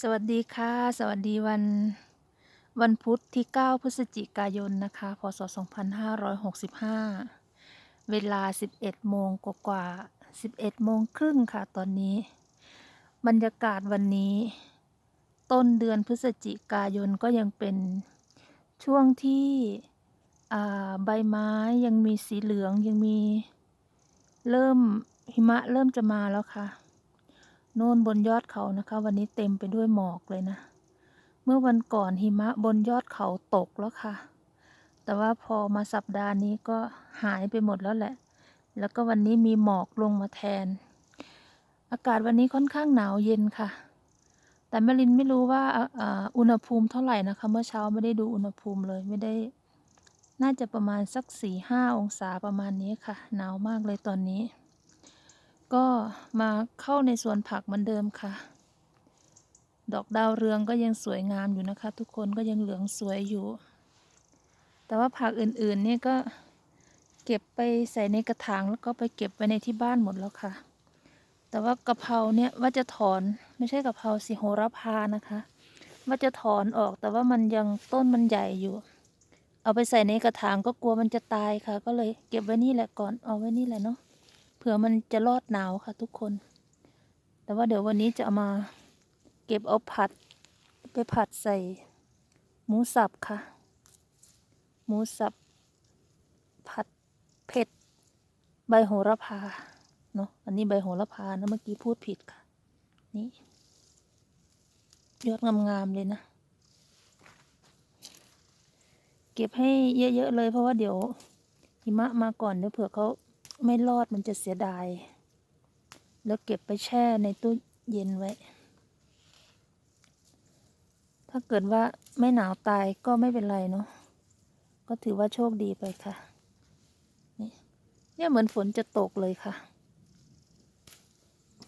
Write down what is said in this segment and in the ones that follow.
สวัสดีค่ะ สวัสดีวันวันพุธที่ 9 พฤศจิกายนนะคะ พศ 2565 เวลา 11 โมงกว่าๆ11 โมงครึ่งค่ะ ตอนนี้ บรรยากาศวันนี้ ต้นเดือนพฤศจิกายนก็ยังเป็นช่วงที่ใบไม้ยังมีสีเหลืองยังมีเริ่มหิมะเริ่มจะมาแล้วค่ะ โน่นบนยอดเขานะคะ วันนี้เต็มไปด้วยหมอกเลยนะ เมื่อวันก่อนหิมะบนยอดเขาตกแล้วค่ะ แต่ว่าพอมาสัปดาห์นี้ก็หายไปหมดแล้วแหละ แล้วก็วันนี้มีหมอกลงมาแทน อากาศวันนี้ค่อนข้างหนาวเย็นค่ะ แต่แมลินไม่รู้ว่าอ่าอ่าอุณหภูมิเท่าไหร่นะคะ เมื่อเช้าไม่ได้ดูอุณหภูมิเลยไม่ได้ น่าจะประมาณสักสี่ห้าองศาประมาณนี้ค่ะ หนาวมากเลยตอนนี้ ก็มาเข้าในสวนผักเหมือนเดิมค่ะ ดอกดาวเรืองก็ยังสวยงามอยู่นะคะ ทุกคนก็ยังเหลืองสวยอยู่ แต่ว่าผักอื่นๆเนี่ยก็เก็บไปใส่ในกระถางแล้วก็ไปเก็บไว้ในที่บ้านหมดแล้วค่ะ แต่ว่ากะเพราเนี่ยว่าจะถอนไม่ใช่กะเพราสิโหระพานะคะ ว่าจะถอนออกแต่ว่ามันยังต้นมันใหญ่อยู่ เอาไปใส่ในกระถางก็กลัวมันจะตายค่ะ ก็เลยเก็บไว้นี่แหละก่อนเอาไว้นี่แหละเนาะ ผื่อมันจะรอดหนาวค่ะทุกคน แต่ว่าเดี๋ยววันนี้จะเอามาเก็บเอาผัด ไปผัดใส่ หมูสับค่ะ หมูสับ ผัดเผ็ด ใบโหระพาเนาะอันนี้ใบโหระพานะเมื่อกี้พูดผิดค่ะ นี่ยอดงามๆเลยนะ เก็บให้เยอะๆเลยเพราะว่าเดี๋ยวหิมะมาก่อนเดี๋ยวเผื่อเขา ไม่รอดมันจะเสียดาย แล้วเก็บไปแช่ในตู้เย็นไว้ ถ้าเกิดว่าไม่หนาวตายก็ไม่เป็นไรเนาะ ก็ถือว่าโชคดีไปค่ะ นี่เนี่ยเหมือนฝนจะตกเลยค่ะ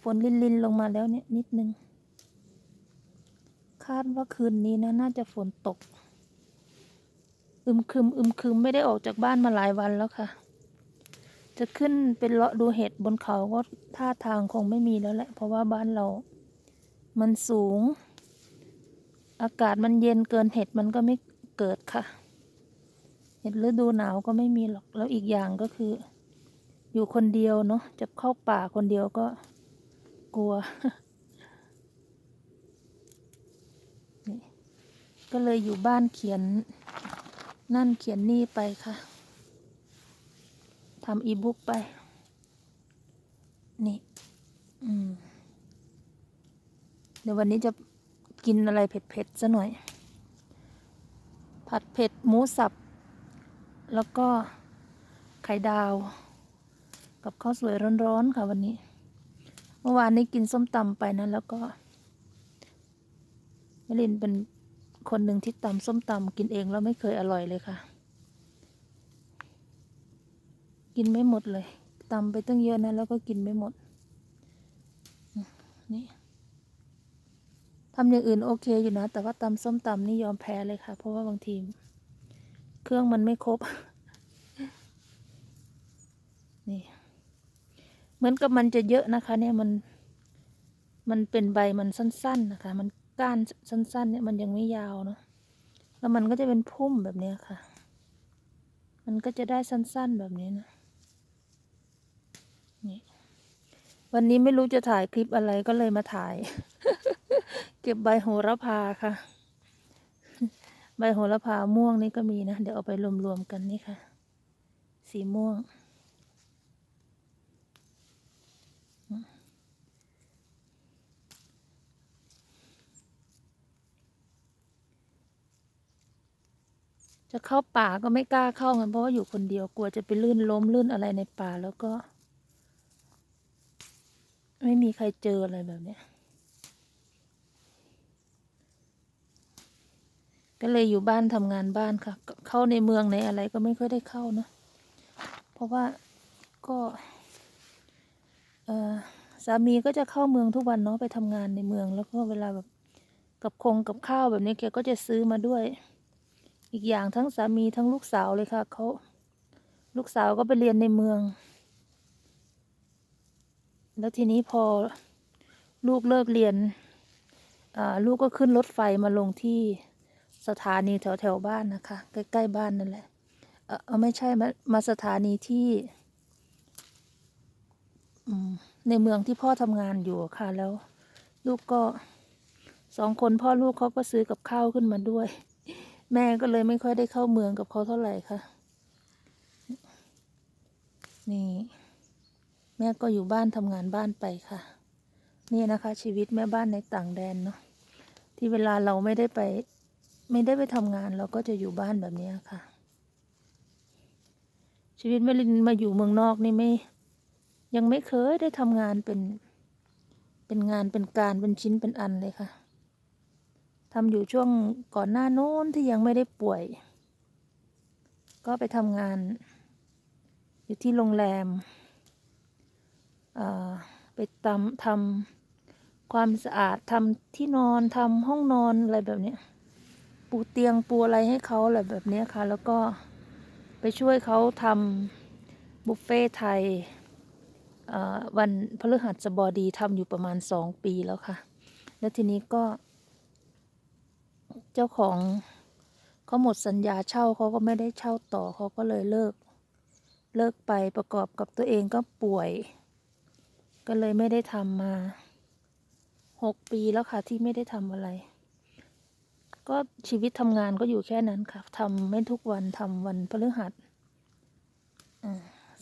ฝนลินลินลงมาแล้วเนี่ยนิดนึง คาดว่าคืนนี้นะน่าจะฝนตก อึมครึมอึมครึมไม่ได้ออกจากบ้านมาหลายวันแล้วค่ะ จะขึ้นเป็นเลาะดูเห็ดบนเขาก็ท่าทางคงไม่มีแล้วแหละ เพราะว่าบ้านเรา มันสูง อากาศมันเย็นเกินเห็ดมันก็ไม่เกิดค่ะ เห็ดฤดูหนาวก็ไม่มีหรอก แล้วอีกอย่างก็คือ อยู่คนเดียวเนาะ จะเข้าป่าคนเดียวก็กลัว ก็เลยอยู่บ้านเขียนนั่นเขียนนี่ไปค่ะ ทำอีบุ๊กไป นี่เดี๋ยววันนี้จะกินอะไรเผ็ดๆซะหน่อย ผัดเผ็ดหมูสับ แล้วก็ไข่ดาว กับข้าวสวยร้อนๆค่ะวันนี้ เมื่อวานนี้กินส้มตำไปนะแล้วก็แมลินเป็นคนหนึ่งที่ตำส้มตำกินเองแล้วไม่เคยอร่อยเลยค่ะ กินไม่หมดเลยตำไปตั้งเยอะนะแล้วก็กินไม่หมด นี่ทำอย่างอื่นโอเคอยู่นะ แต่ว่าตำส้มตำนี่ยอมแพ้เลยค่ะ เพราะว่าบางที เครื่องมันไม่ครบ นี่ เหมือนกับมันจะเยอะนะคะ เนี่ยมัน มันเป็นใบมันสั้น ๆ นะคะ มันก้านสั้น ๆ เนี่ยมันยังไม่ยาวเนาะแล้วมันก็จะเป็นพุ่มแบบนี้ค่ะ มันก็จะได้สั้น ๆ แบบนี้นะ นี่ วันนี้ไม่รู้จะถ่ายคลิปอะไรก็เลยมาถ่าย เก็บใบโหระพาค่ะ ใบโหระพาม่วงนี่ก็มีนะ เดี๋ยวเอาไปรวมๆกันนี่ค่ะ สีม่วง จะเข้าป่าก็ไม่กล้าเข้ากันเพราะว่าอยู่คนเดียวกลัวจะไปลื่นล้มลื่นอะไรในป่าแล้วก็ ไม่มีใครเจออะไรแบบเนี้ยก็เลยอยู่บ้านทำงานบ้านค่ะ เข้าในเมืองในอะไรก็ไม่ค่อยได้เข้านะเพราะว่าก็สามีก็จะเข้าเมืองทุกวันเนาะไปทำงานในเมือง แล้วก็เวลาแบบกับคงกับข้าวแบบนี้แกก็จะซื้อมาด้วย อีกอย่างทั้งสามีทั้งลูกสาวเลยค่ะเขาลูกสาวก็ไปเรียนในเมือง แล้วทีนี้พอลูกเลิกเรียนอ่าลูกก็ขึ้นรถไฟมาลงที่สถานีแถวแถวๆบ้านนะคะ ใกล้ ๆ บ้านนั่นแหละเออเอาไม่ใช่มามาสถานีที่ในเมืองที่พ่อทำงานอยู่ค่ะแล้ว ลูกก็สองคนพ่อลูกเขาก็ซื้อกับข้าวขึ้นมาด้วย แม่ก็เลยไม่ค่อยได้เข้าเมืองกับเขาเท่าไหร่ค่ะ นี่ แม่ก็อยู่บ้านทำงานบ้านไปค่ะ นี่นะคะ ชีวิตแม่บ้านในต่างแดนเนาะที่เวลาเราไม่ได้ไป ไม่ได้ไปทำงานเราก็จะอยู่บ้านแบบนี้ค่ะ ชีวิตแม่ลินมาอยู่เมืองนอกนี่ไม่ ยังไม่เคยได้ทำงานเป็น เป็นงานเป็นการเป็นชิ้นเป็นอันเลยค่ะทำอยู่ช่วงก่อนหน้าโน้นที่ยังไม่ได้ป่วย ก็ไปทำงาน อยู่ที่โรงแรม ไปทำทำความสะอาดทำที่นอนทำห้องนอนอะไรแบบนี้ปูเตียงปูอะไรให้เขาอะไรแบบนี้ค่ะ แล้วก็ไปช่วยเขาทำบุฟเฟ่ไทยวันพฤหัสบดีทำอยู่ประมาณสองปีแล้วค่ะ แล้วทีนี้ก็ เจ้าของเขาหมดสัญญาเช่าเขาก็ไม่ได้เช่าต่อเขาก็เลยเลิก เลิกไปประกอบกับตัวเองก็ป่วย ก็เลยไม่ได้ทำมาหกปีแล้วค่ะที่ไม่ได้ทำอะไร ก็ชีวิตทำงานก็อยู่แค่นั้นค่ะทำไม่ทุกวันทำวันพฤหัส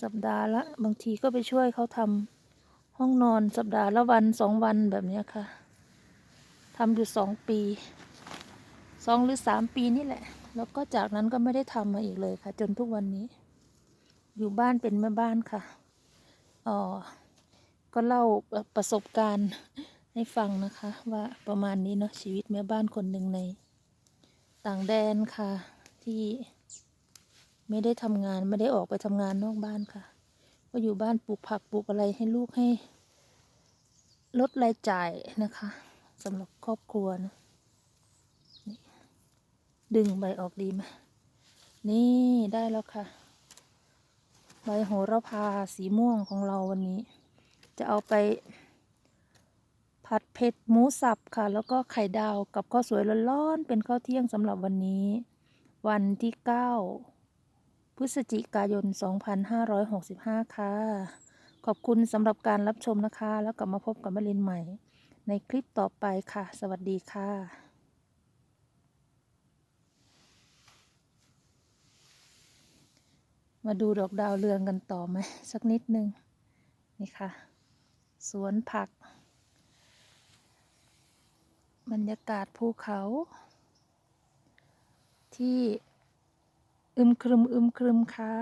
สัปดาห์ละ บางทีก็ไปช่วยเขาทำห้องนอนสัปดาห์ละวันสองวันแบบนี้ค่ะทำอยู่สองปีสองหรือสามปีนี่แหละ แล้วก็จากนั้นก็ไม่ได้ทำมาอีกเลยค่ะ จนทุกวันนี้ อยู่บ้านเป็นแม่บ้านค่ะอ๋อ ก็เล่าประสบการณ์ให้ฟังนะคะ ว่าประมาณนี้เนาะชีวิตแม่บ้านคนหนึ่งใน ต่างแดนค่ะ ที่ไม่ได้ทำงานไม่ได้ออกไปทำงานนอกบ้านค่ะ ก็อยู่บ้านปลูกผักปลูกอะไรให้ลูกให้ ลดรายจ่ายนะคะสำหรับครอบครัวนะดึงใบออกดีไหมนี่ได้แล้วค่ะ ใบโหระพาสีม่วงของเราวันนี้ จะเอาไป ผัดเผ็ดหมูสับค่ะ แล้วก็ไข่ดาวกับข้าวสวยร้อนๆเป็นข้าวเที่ยงสำหรับวันนี้ วันที่ 9 พฤศจิกายน 2565 ค่ะ ขอบคุณสำหรับการรับชมนะคะ แล้วกลับมาพบกับมลินใหม่ ในคลิปต่อไปค่ะ สวัสดีค่ะมาดูดอกดาวเรืองกันต่อไหมสักนิดนึงนี่ค่ะ สวนผัก บรรยากาศภูเขา ที่อึมครึมอึมครึมค่ะ